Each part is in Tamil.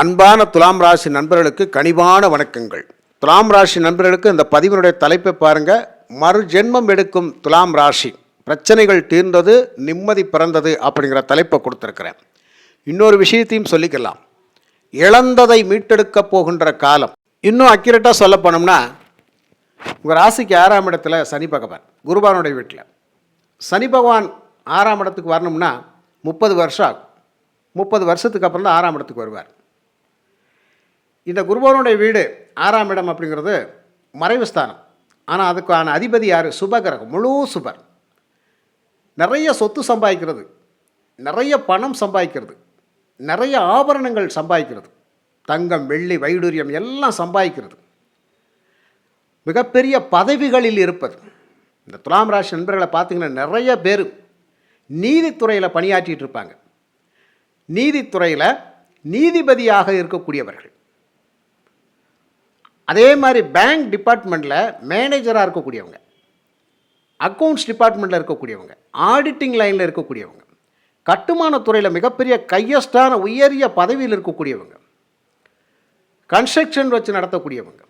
அன்பான துலாம் ராசி நண்பர்களுக்கு கனிவான வணக்கங்கள். துலாம் ராசி நண்பர்களுக்கு இந்த பதிவினுடைய தலைப்பை பாருங்க. மறு ஜென்மம் எடுக்கும் துலாம் ராசி. பிரச்சனைகள் தீர்ந்தது நிம்மதி பிறந்தது அப்படிங்கிற தலைப்பை கொடுத்துருக்கிறேன். இன்னொரு விஷயத்தையும் சொல்லிக்கலாம். இழந்ததை மீட்டெடுக்க போகின்ற காலம். இன்னும் அக்யூரேட்டாக சொல்ல போனோம்னா உங்கள் ராசிக்கு ஆறாம் இடத்துல சனி பகவான் குருபானுடைய வீட்டில் சனி பகவான் ஆறாம் இடத்துக்கு வரணும்னா முப்பது வருஷம் ஆகும். முப்பது வருஷத்துக்கு அப்புறம் தான் ஆறாம் இடத்துக்கு வருவார். இந்த குருபவனுடைய வீடு ஆறாம் இடம் அப்படிங்கிறது மறைவு ஸ்தானம். ஆனால் அதுக்கான அதிபதி யார்? சுபகிரகம் முழு சுபர். நிறைய சொத்து சம்பாதிக்கிறது நிறைய பணம் சம்பாதிக்கிறது நிறைய ஆபரணங்கள் சம்பாதிக்கிறது தங்கம் வெள்ளி வைடூரியம் எல்லாம் சம்பாதிக்கிறது. மிகப்பெரிய பதவிகளில் இருப்பது. இந்த துலாம் ராசி நண்பர்களை பார்த்திங்கன்னா நிறைய பேர் நீதித்துறையில் பணியாற்றிட்டு இருப்பாங்க. நீதித்துறையில் நீதிபதியாக இருக்கக்கூடியவர்கள். அதே மாதிரி பேங்க் டிபார்ட்மெண்ட்டில் மேனேஜராக இருக்கக்கூடியவங்க அக்கௌண்ட்ஸ் டிபார்ட்மெண்ட்டில் இருக்கக்கூடியவங்க ஆடிட்டிங் லைனில் இருக்கக்கூடியவங்க கட்டுமான துறையில் மிகப்பெரிய கையஸ்டான உயரிய பதவியில் இருக்கக்கூடியவங்க கன்ஸ்ட்ரக்ஷன் வச்சு நடத்தக்கூடியவங்க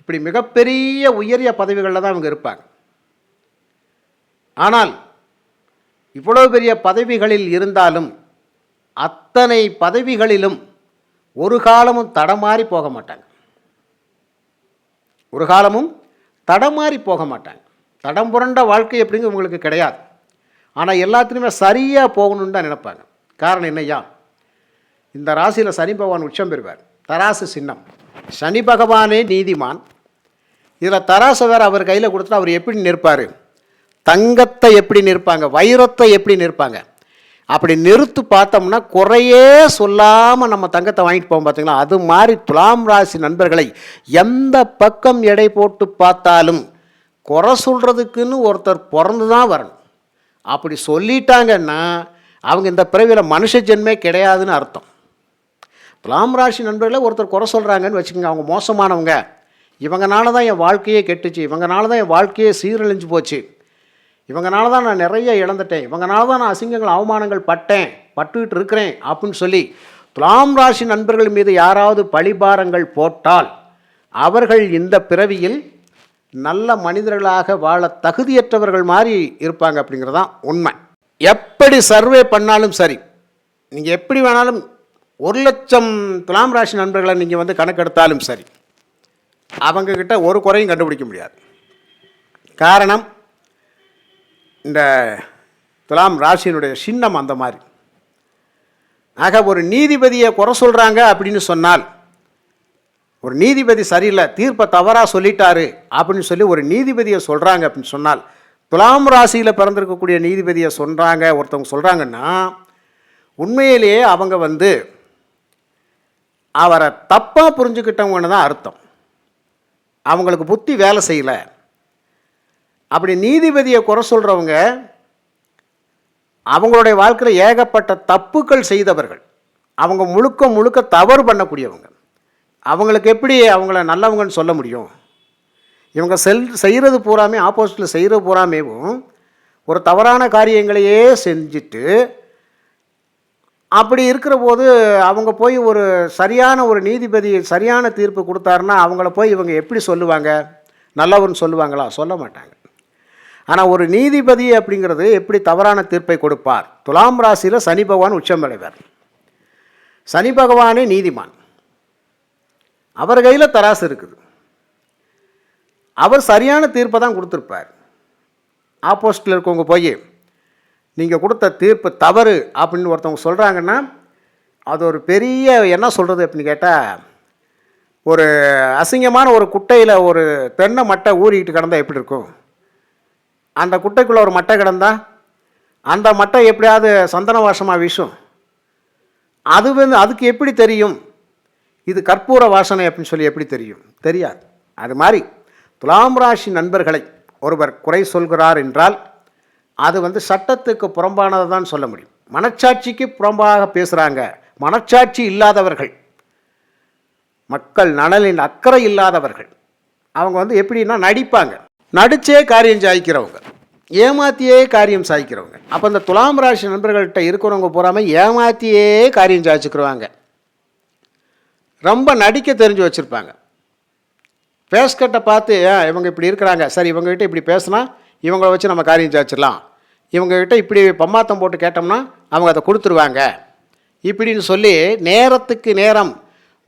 இப்படி மிகப்பெரிய உயரிய பதவிகளில் தான் அவங்க இருப்பாங்க. ஆனால் இவ்வளோ பெரிய பதவிகளில் இருந்தாலும் அத்தனை பதவிகளிலும் ஒரு காலமும் தடமாறி போக மாட்டாங்க. ஒரு காலமும் தடமாறி போக மாட்டாங்க. தடம் புரண்ட வாழ்க்கை அப்படிங்க உங்களுக்கு கிடையாது. ஆனால் எல்லாத்துலேயுமே சரியாக போகணுன்னு தான் நினைப்பாங்க. காரணம் என்னையா இந்த ராசியில் சனி பகவான் உச்சம் பெறுவார். தராசு சின்னம். சனி பகவானே நீதிமான். இதில் தராசை வேறு அவர் கையில் கொடுத்துட்டு அவர் எப்படி நிற்பார்? தங்கத்தை எப்படி நிற்பாங்க? வைரத்தை எப்படி நிற்பாங்க? அப்படி நிறுத்து பார்த்தோம்னா குறையே சொல்லாமல் நம்ம தங்கத்தை வாங்கிட்டு போவோம் பார்த்தீங்களா அது மாதிரி துலாம் ராசி நண்பர்களை எந்த பக்கம் எடை போட்டு பார்த்தாலும் குறை சொல்கிறதுக்குன்னு ஒருத்தர் பிறந்து தான் வரணும். அப்படி சொல்லிட்டாங்கன்னா அவங்க இந்த பிறவியில் மனுஷ ஜென்மே கிடையாதுன்னு அர்த்தம். துலாம் ராசி நண்பர்களை ஒருத்தர் குறை சொல்கிறாங்கன்னு வச்சுக்கோங்க அவங்க மோசமானவங்க. இவங்கனால தான் என் வாழ்க்கையே கெட்டுச்சு இவங்கனால தான் என் வாழ்க்கையே சீரழிஞ்சு போச்சு. இவங்கனால தான் நான் நிறைய இழந்துட்டேன். இவங்கனால தான் நான் அசிங்கங்கள் அவமானங்கள் பட்டேன் பட்டுக்கிட்டு இருக்கிறேன் அப்படின்னு சொல்லி துலாம் ராசி நண்பர்கள் மீது யாராவது பழிபாரங்கள் போட்டால் அவர்கள் இந்த பிறவியில் நல்ல மனிதர்களாக வாழ தகுதியற்றவர்கள் மாதிரி இருப்பாங்க அப்படிங்கிறது தான் உண்மை. எப்படி சர்வே பண்ணாலும் சரி நீங்கள் எப்படி வேணாலும் ஒரு லட்சம் துலாம் ராசி நண்பர்களை நீங்கள் வந்து கணக்கெடுத்தாலும் சரி அவங்கக்கிட்ட ஒரு குறையும் கண்டுபிடிக்க முடியாது. காரணம் இந்த துலாம் ராசியினுடைய சின்னம் அந்த மாதிரி. ஆக ஒரு நீதிபதியை குறை சொல்கிறாங்க அப்படின்னு சொன்னால் ஒரு நீதிபதி சரியில்லை தீர்ப்பை தவறாக சொல்லிட்டாரு அப்படின்னு சொல்லி ஒரு நீதிபதியை சொல்கிறாங்க அப்படின்னு சொன்னால் துலாம் ராசியில் பிறந்திருக்கக்கூடிய நீதிபதியை சொல்கிறாங்க ஒருத்தவங்க சொல்கிறாங்கன்னா உண்மையிலேயே அவங்க வந்து அவரை தப்பாக புரிஞ்சுக்கிட்டவங்கன்னு தான் அர்த்தம். அவங்களுக்கு புத்தி வேலை செய்யலை. அப்படி நீதிபதியை குறை சொல்கிறவங்க அவங்களுடைய வாழ்க்கையில் ஏகப்பட்ட தப்புக்கள் செய்தவர்கள். அவங்க முழுக்க முழுக்க தவறு பண்ணக்கூடியவங்க. அவங்களுக்கு எப்படி அவங்கள நல்லவங்கன்னு சொல்ல முடியும்? இவங்க செல் செய்கிறது பூராமே ஆப்போசிட்டில் செய்கிறது பூராமேவும் ஒரு தவறான காரியங்களையே செஞ்சுட்டு அப்படி இருக்கிற போது அவங்க போய் ஒரு சரியான ஒரு நீதிபதி சரியான தீர்ப்பு கொடுத்தாருன்னா அவங்கள போய் இவங்க எப்படி சொல்லுவாங்க? நல்லவர்னு சொல்லுவாங்களா? சொல்ல மாட்டாங்க. ஆனால் ஒரு நீதிபதி அப்படிங்கிறது எப்படி தவறான தீர்ப்பை கொடுப்பார்? துலாம் ராசியில் சனி பகவான் உச்சம் அடைவார் சனி பகவானே நீதிமான். அவர் கையில் தராசு இருக்குது. அவர் சரியான தீர்ப்பை தான் கொடுத்துருப்பார். ஆப்போசிட்டில் இருக்கவங்க போய் நீங்கள் கொடுத்த தீர்ப்பு தவறு அப்படின்னு ஒருத்தவங்க சொல்கிறாங்கன்னா அது ஒரு பெரிய என்ன சொல்கிறது அப்படின்னு கேட்டால் ஒரு அசிங்கமான ஒரு குட்டையில் ஒரு தென்னை மட்டை ஊறிக்கிட்டு கிடந்தால் எப்படி இருக்கும்? அந்த குட்டைக்குள்ளே ஒரு மட்டை கிடந்தா அந்த மட்டை எப்படியாவது சந்தன வாசமாக வீசும். அது வந்து அதுக்கு எப்படி தெரியும்? இது கற்பூர வாசனை அப்படின்னு சொல்லி எப்படி தெரியும்? தெரியாது. அது மாதிரி துலாம் ராசி நண்பர்களை ஒருவர் குறை சொல்கிறார் என்றால் அது வந்து சட்டத்துக்கு புறம்பானதை தான் சொல்ல முடியும். மனச்சாட்சிக்கு புறம்பாக பேசுகிறாங்க மனச்சாட்சி இல்லாதவர்கள் மக்கள் நலனின் அக்கறை இல்லாதவர்கள் அவங்க வந்து எப்படின்னா நடிப்பாங்க. நடிச்சே காரியம் சாய்க்கிறவங்க ஏமாத்தியே காரியம் சாய்க்கிறவங்க அப்போ இந்த துலாம் ராசி நண்பர்கள்ட்ட இருக்கிறவங்க பூராம ஏமாத்தியே காரியம் சாய்ச்சிக்கிறவாங்க ரொம்ப நடிக்க தெரிஞ்சு வச்சுருப்பாங்க. பேஸ்கட்டை பார்த்து "ஏன், இவங்க இப்படி இருக்கிறாங்க. சரி இவங்ககிட்ட இப்படி பேசுனா இவங்கள வச்சு நம்ம காரியம் சாய்ச்சிடலாம் இவங்ககிட்ட இப்படி பம்மாத்தம் போட்டு கேட்டோம்னா அவங்க அதை கொடுத்துருவாங்க. இப்படின்னு சொல்லி நேரத்துக்கு நேரம்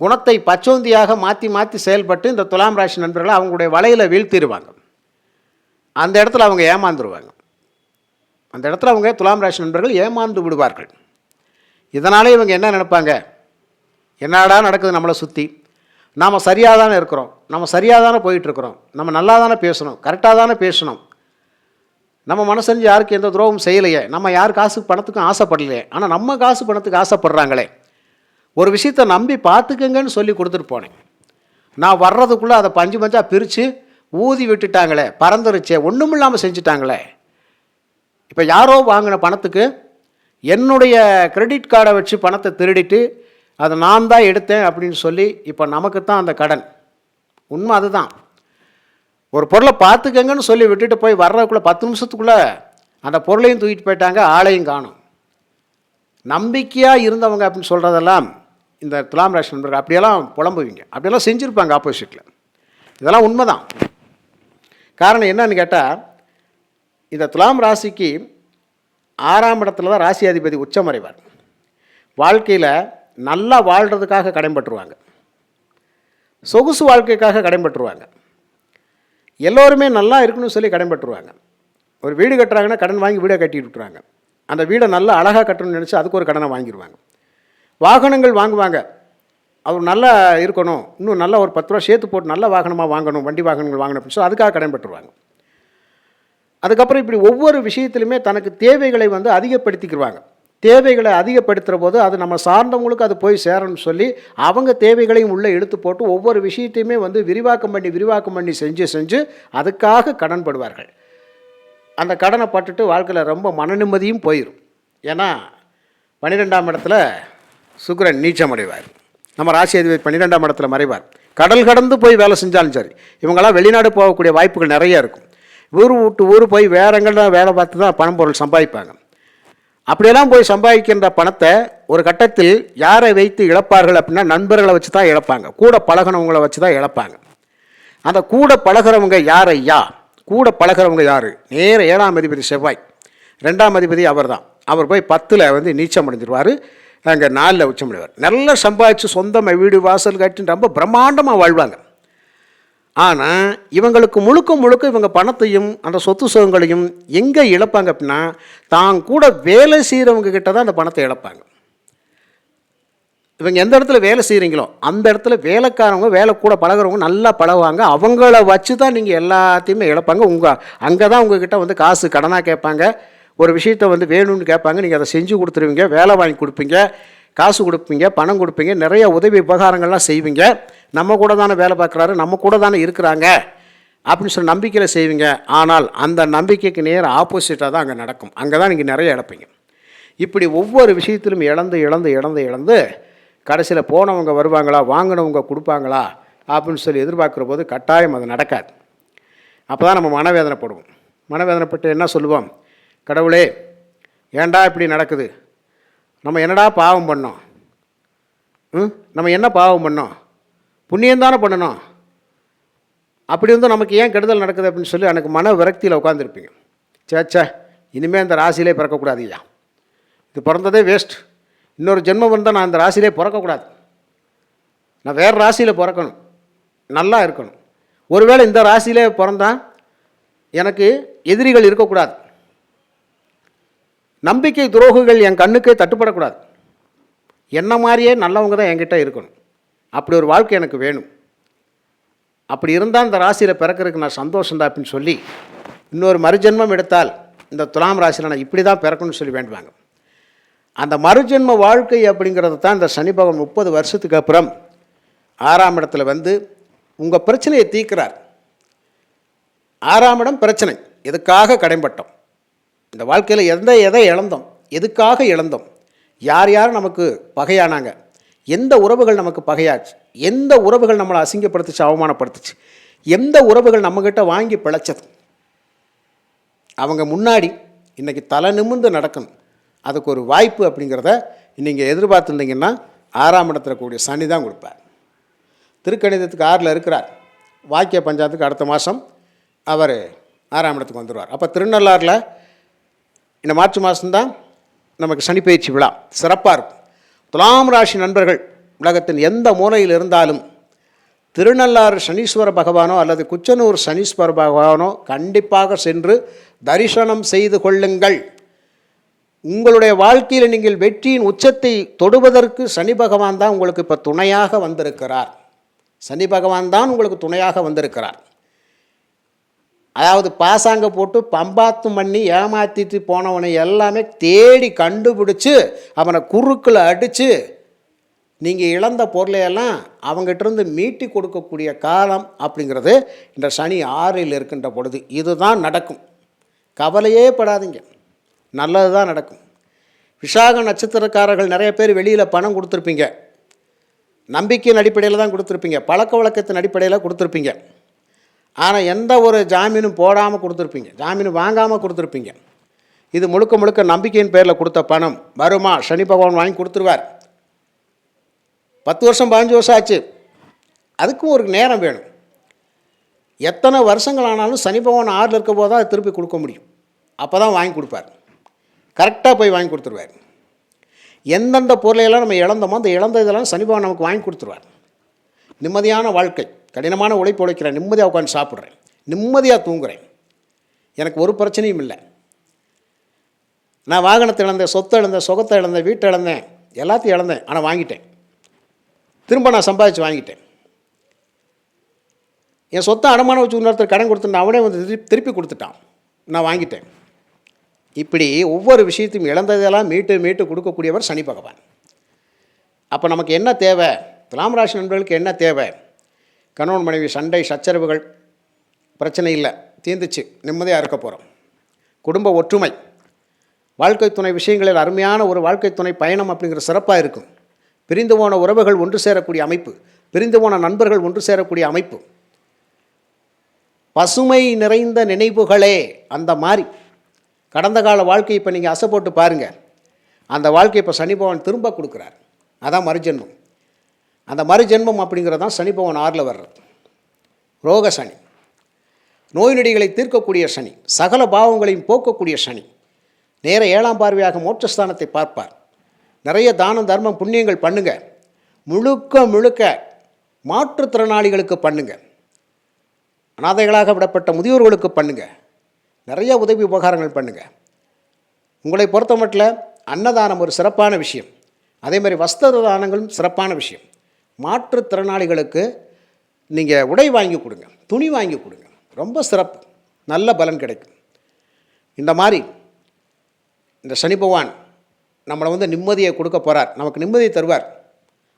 குணத்தை பச்சோந்தியாக மாற்றி மாற்றி செயல்பட்டு இந்த துலாம் ராசி நண்பர்களை அவங்களுடைய வலையில் வீழ்த்திடுவாங்க அந்த இடத்துல அவங்க ஏமாந்துருவாங்க. அந்த இடத்துல அவங்க துலாம் ராசி நண்பர்கள் ஏமாந்து விடுவார்கள். இதனாலே இவங்க என்ன நினைப்பாங்க? என்னடா நடக்குது நம்மளை சுற்றி நாம் சரியாக தானே இருக்கிறோம். நம்ம சரியாக தானே போயிட்டுருக்குறோம். நம்ம நல்லா தானே பேசணும். கரெக்டாக தானே பேசணும். நம்ம மனசறிஞ்சு யாருக்கு எந்த துரோகம் செய்யலையே. நம்ம யார் காசு பணத்துக்கும் ஆசைப்படலையே. ஆனால் நம்ம காசு பணத்துக்கு ஆசைப்படுறாங்களே. ஒரு விஷயத்தை நம்பி பார்த்துக்கங்கன்னு சொல்லி கொடுத்துட்டு போனேன். நான் வர்றதுக்குள்ளே அதை பஞ்சு பஞ்சாக பிரித்து ஊதி விட்டுட்டாங்களே பறந்துருச்சே ஒன்றும் இல்லாமல் செஞ்சுட்டாங்களே. இப்போ யாரோ வாங்கின பணத்துக்கு என்னுடைய கிரெடிட் கார்டை வச்சு பணத்தை திருடிட்டு அதை நான் தான் எடுத்தேன் அப்படின்னு சொல்லி இப்போ நமக்கு தான் அந்த கடன். உண்மை அதுதான். ஒரு பொருளை பார்த்துக்கங்கன்னு சொல்லி விட்டுட்டு போய் வர்றதுக்குள்ளே பத்து நிமிஷத்துக்குள்ளே அந்த பொருளையும் தூக்கிட்டு போயிட்டாங்க ஆளையும் காணும். நம்பிக்கையாக இருந்தவங்க அப்படின்னு சொல்கிறதெல்லாம் இந்த துலாம் ராசி நண்பர்கள் அப்படியெல்லாம் புலம்புவீங்க. அப்படியெல்லாம் செஞ்சுருப்பாங்க ஆப்போசிட்டில் இதெல்லாம் உண்மைதான். காரணம் என்னன்னு கேட்டால் இந்த துலாம் ராசிக்கு ஆறாம் இடத்துல தான் ராசி அதிபதி உச்சமறைவார் வாழ்க்கையில் நல்லா வாழ்கிறதுக்காக கடைபற்றுவாங்க சொகுசு வாழ்க்கைக்காக கடைபற்றுவாங்க எல்லோருமே நல்லா இருக்கணும்னு சொல்லி கடைபற்றுவாங்க ஒரு வீடு கட்டுறாங்கன்னா கடன் வாங்கி வீடை கட்டி விட்டுறாங்க அந்த வீடை நல்லா அழகாக கட்டணும்னு நினச்சி அதுக்கு ஒரு கடனை வாங்கிடுவாங்க வாகனங்கள் வாங்குவாங்க. அவர் நல்லா இருக்கணும். இன்னும் நல்லா ஒரு பத்து ரூபா சேர்த்து போட்டு நல்ல வாகனமாக வாங்கணும் வண்டி வாகனங்கள் வாங்கணும் அப்படின்னு சொல்லி அதுக்காக கடன் பெற்றுருவாங்க அதுக்கப்புறம் இப்படி ஒவ்வொரு விஷயத்துலையுமே தனக்கு தேவைகளை வந்து அதிகப்படுத்திக்கிடுவாங்க தேவைகளை அதிகப்படுத்துகிற போது அது நம்ம சார்ந்தவங்களுக்கு அது போய் சேரணும்னு சொல்லி அவங்க தேவைகளையும் உள்ளே எடுத்து போட்டு ஒவ்வொரு விஷயத்தையுமே வந்து விரிவாக்கம் பண்ணி விரிவாக்கம் பண்ணி செஞ்சு செஞ்சு அதுக்காக கடன் படுவார்கள் அந்த கடனை பட்டுட்டு வாழ்க்கையில் ரொம்ப மன நிம்மதியும் போயிடும் ஏன்னா பன்னிரெண்டாம் இடத்துல சுக்கிரன் நீச்சம் அடைவார் நம்ம ராசி அதிபதி பன்னிரெண்டாம் இடத்துல மறைவார். கடல் கடந்து போய் வேலை செஞ்சாலும் சரி இவங்கெல்லாம் வெளிநாடு போகக்கூடிய வாய்ப்புகள் நிறையா இருக்கும். ஊர் விட்டு ஊர் போய் வேற எங்கெல்லாம் வேலை பார்த்து தான் பணம் பொருள் சம்பாதிப்பாங்க. அப்படியெல்லாம் போய் சம்பாதிக்கின்ற பணத்தை ஒரு கட்டத்தில் யாரை வைத்து இழப்பார்கள் அப்படின்னா நண்பர்களை வச்சு தான் இழப்பாங்க. கூட பழகினவங்களை வச்சு தான் இழப்பாங்க. அந்த கூட பழகிறவங்க யார் ஐயா? கூட பழகிறவங்க யார்? நேர ஏழாம் அதிபதி செவ்வாய். ரெண்டாம் அதிபதி அவர் தான் அவர் போய் பத்தில் வந்து நீச்சம் அடைஞ்சிருவார். அங்கே நாளில் உச்சமடைவார் நல்லா சம்பாதிச்சு சொந்தமாக வீடு வாசல் காட்டின்னு ரொம்ப பிரம்மாண்டமாக வாழ்வாங்க. ஆனால் இவங்களுக்கு முழுக்க முழுக்க இவங்க பணத்தையும் அந்த சொத்து சுகங்களையும் எங்கே இழப்பாங்க அப்படின்னா தான் கூட வேலை செய்கிறவங்க கிட்ட தான் அந்த பணத்தை இழப்பாங்க. இவங்க எந்த இடத்துல வேலை செய்கிறீங்களோ அந்த இடத்துல வேலைக்காரவங்க வேலை கூட பழகுறவங்க நல்லா பழகுவாங்க. அவங்கள வச்சு தான் நீங்கள் எல்லாத்தையுமே இழப்பாங்க. உங்கள் அங்கே தான் உங்ககிட்ட வந்து காசு கடனாக கேட்பாங்க. ஒரு விஷயத்த வந்து வேணும்னு கேட்பாங்க நீங்கள் அதை செஞ்சு கொடுத்துருவீங்க வேலை வாங்கி கொடுப்பீங்க காசு கொடுப்பீங்க பணம் கொடுப்பீங்க நிறைய உதவி உபகாரங்கள்லாம் செய்வீங்க. நம்ம கூட தானே வேலை பார்க்குறாரு நம்ம கூட தானே இருக்கிறாங்க அப்படின்னு சொல்லி நம்பிக்கையில் செய்வீங்க. ஆனால் அந்த நம்பிக்கைக்கு நேர் ஆப்போசிட்டாக தான் அங்கே நடக்கும். அங்கே தான் நீங்கள் நிறைய இழப்பீங்க. இப்படி ஒவ்வொரு விஷயத்திலும் இழந்து இழந்து இழந்து இழந்து கடைசியில் போனவங்க வருவாங்களா வாங்கினவங்க கொடுப்பாங்களா அப்படின்னு சொல்லி எதிர்பார்க்குற போது கட்டாயம் அது நடக்காது. அப்போ தான் நம்ம மனவேதனைப்படுவோம். மனவேதனைப்பட்டு என்ன சொல்லுவோம்? கடவுளே ஏன்டா இப்படி நடக்குது? நம்ம என்னடா பாவம் பண்ணோம்? ம்? நம்ம என்ன பாவம் பண்ணோம்? புண்ணியம் தானே பண்ணணும். அப்படி வந்து நமக்கு ஏன் கெடுதல் நடக்குது அப்படின்னு சொல்லி எனக்கு மன விரக்தியில் உட்காந்துருப்பீங்க சேச்சே இனிமேல் இந்த ராசியிலே பிறக்கக்கூடாது ஐயா. இது பிறந்ததே வேஸ்ட் இன்னொரு ஜென்மம் வந்தால் நான் அந்த ராசியிலே பிறக்கக்கூடாது. நான் வேறு ராசியில் பிறக்கணும். நல்லா இருக்கணும். ஒருவேளை இந்த ராசியிலே பிறந்தா எனக்கு எதிரிகள் இருக்கக்கூடாது. நம்பிக்கை துரோகிகள் என் கண்ணுக்கே தட்டுப்படக்கூடாது. என்ன மாதிரியே நல்லவங்க தான் என்கிட்ட இருக்கணும். அப்படி ஒரு வாழ்க்கை எனக்கு வேணும். அப்படி இருந்தால் இந்த ராசியில் பிறக்கிறதுக்கு நான் சந்தோஷம்தான் அப்படின்னு சொல்லி இன்னொரு மறுஜென்மம் எடுத்தால் இந்த துலாம் ராசியில் நான் இப்படி தான் பிறக்கணும்னு சொல்லி வேண்டுவாங்க. அந்த மறுஜென்ம வாழ்க்கை அப்படிங்கிறது தான் இந்த சனி பகவான் முப்பது வருஷத்துக்கு அப்புறம் ஆறாம் இடத்துல வந்து உங்கள் பிரச்சனையை தீர்க்கிறார். ஆறாம் இடம் பிரச்சனை. எதுக்காக கடைம்பட்டோம் இந்த வாழ்க்கையில் எந்த எதை இழந்தோம்? எதுக்காக இழந்தோம்? யார் யார் நமக்கு பகையானாங்க? எந்த உறவுகள் நமக்கு பகையாச்சு? எந்த உறவுகள் நம்மளை அசிங்கப்படுத்துச்சு அவமானப்படுத்துச்சு? எந்த உறவுகள் நம்மக்கிட்ட வாங்கி பிழைச்சது? அவங்க முன்னாடி இன்றைக்கி தலை நிமிர்ந்து நடக்கணும். அதுக்கு ஒரு வாய்ப்பு அப்படிங்கிறத நீங்கள் எதிர்பார்த்துருந்தீங்கன்னா ஆறாம் இடத்துல கூடிய சனி தான் கொடுப்பார். திருக்கணிதத்துக்கு ஆறில் இருக்கிறார். வாக்கிய பஞ்சாயத்துக்கு அடுத்த மாதம் அவர் ஆறாம் இடத்துக்கு வந்துடுவார் அப்போ திருநள்ளாறில் இந்த மார்ச் மாதம்தான் நமக்கு சனி பயிற்சி விழா. சிறப்பாக இருக்கும். துலாம் ராசி நண்பர்கள் உலகத்தின் எந்த மூலையில் இருந்தாலும் திருநள்ளாறு சனீஸ்வர பகவானோ அல்லது குச்சனூர் சனீஸ்வர பகவானோ கண்டிப்பாக சென்று தரிசனம் செய்து கொள்ளுங்கள். உங்களுடைய வாழ்க்கையில் நீங்கள் வெற்றியின் உச்சத்தை தொடுவதற்கு சனி பகவான் தான் உங்களுக்கு இப்போ துணையாக வந்திருக்கிறார். சனி பகவான் தான் உங்களுக்கு துணையாக வந்திருக்கிறார். அதாவது பாசாங்க போட்டு பம்பாத்து பண்ணி ஏமாற்றிட்டு போனவனை எல்லாமே தேடி கண்டுபிடிச்சு அவனை குறுக்கில் அடித்து நீங்கள் இழந்த பொருளையெல்லாம் அவங்ககிட்டருந்து மீட்டி கொடுக்கக்கூடிய காலம் அப்படிங்கிறது இந்த சனி ஆறில் இருக்கின்ற பொழுது இதுதான் நடக்கும். கவலையே படாதீங்க. நல்லது தான் நடக்கும். விசாக நட்சத்திரக்காரர்கள் நிறைய பேர் வெளியில் பணம் கொடுத்துருப்பீங்க. நம்பிக்கையின் அடிப்படையில் தான் கொடுத்துருப்பீங்க. பழக்க வழக்கத்தின் அடிப்படையில் கொடுத்துருப்பீங்க. ஆனால் எந்த ஒரு ஜாமீனும் போடாமல் கொடுத்துருப்பீங்க. ஜாமீன் வாங்காமல் கொடுத்துருப்பீங்க. இது முழுக்க முழுக்க நம்பிக்கையின் பேரில் கொடுத்த பணம். வருமா? சனி பகவான் வாங்கி கொடுத்துருவார். பத்து வருஷம் பதினஞ்சு வருஷம் ஆச்சு. அதுக்கும் ஒரு நேரம் வேணும். எத்தனை வருஷங்கள் ஆனாலும் சனி பகவான் ஆறில் இருக்க போது தான் திருப்பி கொடுக்க முடியும். அப்போ தான் வாங்கி கொடுப்பார். கரெக்டாக போய் வாங்கி கொடுத்துருவார். எந்தெந்த பொருளையெல்லாம் நம்ம இழந்தோமோ அந்த இழந்த இதெல்லாம் சனி பகவான் நமக்கு வாங்கி கொடுத்துருவார். நிம்மதியான வாழ்க்கை கடினமான உழைப்பு உழைக்கிறேன் நிம்மதியாக உட்காந்து சாப்பிட்றேன் நிம்மதியாக தூங்குறேன். எனக்கு ஒரு பிரச்சனையும் இல்லை. நான் வாகனத்தை இழந்தேன் சொத்தை இழந்தேன் சுகத்தை இழந்தேன் வீட்டை இழந்தேன் எல்லாத்தையும் இழந்தேன் ஆனால் வாங்கிட்டேன். திரும்ப நான் சம்பாதிச்சு வாங்கிட்டேன். என் சொத்தை அடமானம் வச்சு இன்னொருத்தர் கடன் கொடுத்துட்டு அவனே வந்து திருப்பி திருப்பி கொடுத்துட்டான். நான் வாங்கிட்டேன். இப்படி ஒவ்வொரு விஷயத்தையும் இழந்ததெல்லாம் மீட்டு மீட்டு கொடுக்கக்கூடியவர் சனி பகவான். அப்போ நமக்கு என்ன தேவை? துலாம் ராசி நண்பர்களுக்கு என்ன தேவை? கணவன் மனைவி சண்டை சச்சரவுகள் பிரச்சனை இல்லை தீர்ந்துச்சு நிம்மதியாக இருக்க போகிறோம் குடும்ப ஒற்றுமை. வாழ்க்கை துணை விஷயங்களில் அருமையான ஒரு வாழ்க்கை துணை பயணம் அப்படிங்கிற சிறப்பாக இருக்கும். பிரிந்து போன உறவுகள் ஒன்று சேரக்கூடிய அமைப்பு பிரிந்து போன நண்பர்கள் ஒன்று சேரக்கூடிய அமைப்பு. பசுமை நிறைந்த நினைவுகளே அந்த மாதிரி. கடந்த கால வாழ்க்கை இப்போ நீங்கள் அசை போட்டு பாருங்கள் அந்த வாழ்க்கை இப்போ சனி பகவான் திரும்ப கொடுக்குறார். அதான் மறுஜென்மம். அந்த மறுஜென்மம் அப்படிங்கிறது தான் சனிபவன் ஆறில் வர்றது. ரோக சனி. நோய் நொடிகளை தீர்க்கக்கூடிய சனி. சகல பாவங்களையும் போக்கக்கூடிய சனி. நேர ஏழாம் பார்வையாக மோட்சஸ்தானத்தை பார்ப்பார். நிறைய தானம் தர்மம் புண்ணியங்கள் பண்ணுங்க. முழுக்க முழுக்க மாற்றுத்திறனாளிகளுக்கு பண்ணுங்க. அனாதைகளாக விடப்பட்ட முதியோர்களுக்கு பண்ணுங்க. நிறைய உதவி உபகாரங்கள் பண்ணுங்க. உங்களை பொறுத்த மட்டும் அன்னதானம் ஒரு சிறப்பான விஷயம். அதே மாதிரி வஸ்திர தானங்களும் சிறப்பான விஷயம். மாற்றுத்திறனாளிகளுக்கு நீங்கள் உடை வாங்கி கொடுங்க துணி வாங்கி கொடுங்க. ரொம்ப சிறப்பு. நல்ல பலன் கிடைக்கும். இந்த மாதிரி இந்த சனி பகவான் நம்மளை வந்து நிம்மதியை கொடுக்க போகிறார் நமக்கு நிம்மதியை தருவார்.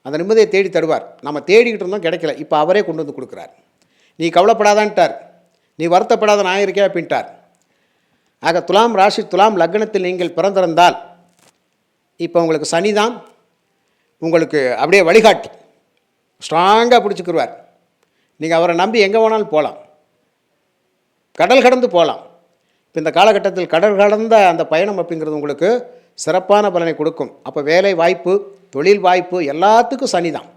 அந்த நிம்மதியை தேடி தருவார். நம்ம தேடிக்கிட்டு இருந்தோம் கிடைக்கல. இப்போ அவரே கொண்டு வந்து கொடுக்குறார். நீ கவலைப்படாதான்ட்டார். நீ வருத்தப்படாத நான் இருக்கே அப்படின்ட்டார். ஆக துலாம் ராசி துலாம் லக்னத்தில் நீங்கள் பிறந்திருந்தால் இப்போ உங்களுக்கு சனி தான் உங்களுக்கு அப்படியே வழிகாட்டி. ஸ்ட்ராங்காக பிடிச்சிக்கிருவார். நீங்கள் அவரை நம்பி எங்கே வேணாலும் போகலாம் கடல் கடந்து போகலாம் இப்போ இந்த காலகட்டத்தில் கடல் கடந்த அந்த பயணம் அப்படிங்கிறது உங்களுக்கு சிறப்பான பலனை கொடுக்கும். அப்போ வேலை வாய்ப்பு தொழில் வாய்ப்பு எல்லாத்துக்கும் சனி தான்.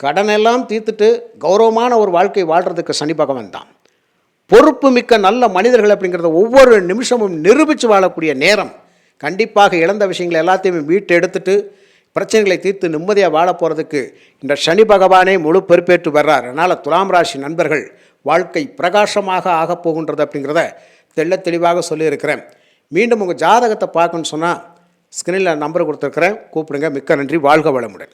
கடனெல்லாம் தீர்த்துட்டு கௌரவமான ஒரு வாழ்க்கை வாழ்கிறதுக்கு சனி பகவான் தான். பொறுப்பு மிக்க நல்ல மனிதர்கள் அப்படிங்கிறத ஒவ்வொரு நிமிஷமும் நிரூபித்து வாழக்கூடிய நேரம். கண்டிப்பாக இழந்த விஷயங்களை எல்லாத்தையுமே மீட்டு எடுத்துட்டு பிரச்சனைகளை தீர்த்து நிம்மதியாக வாழ போகிறதுக்கு இந்த சனி பகவானே முழு பொறுப்பேற்று வர்றார். அதனால் துலாம் ராசி நண்பர்கள் வாழ்க்கை பிரகாசமாக ஆகப் போகின்றது அப்படிங்கிறத தெள்ள தெளிவாக சொல்லியிருக்கிறேன். மீண்டும் உங்கள் ஜாதகத்தை பார்க்கணுன்னு சொன்னால் ஸ்க்ரீனில் நம்பர் கொடுத்துருக்குறேன். கூப்பிடுங்க. மிக்க நன்றி. வாழ்க வளமுடன்.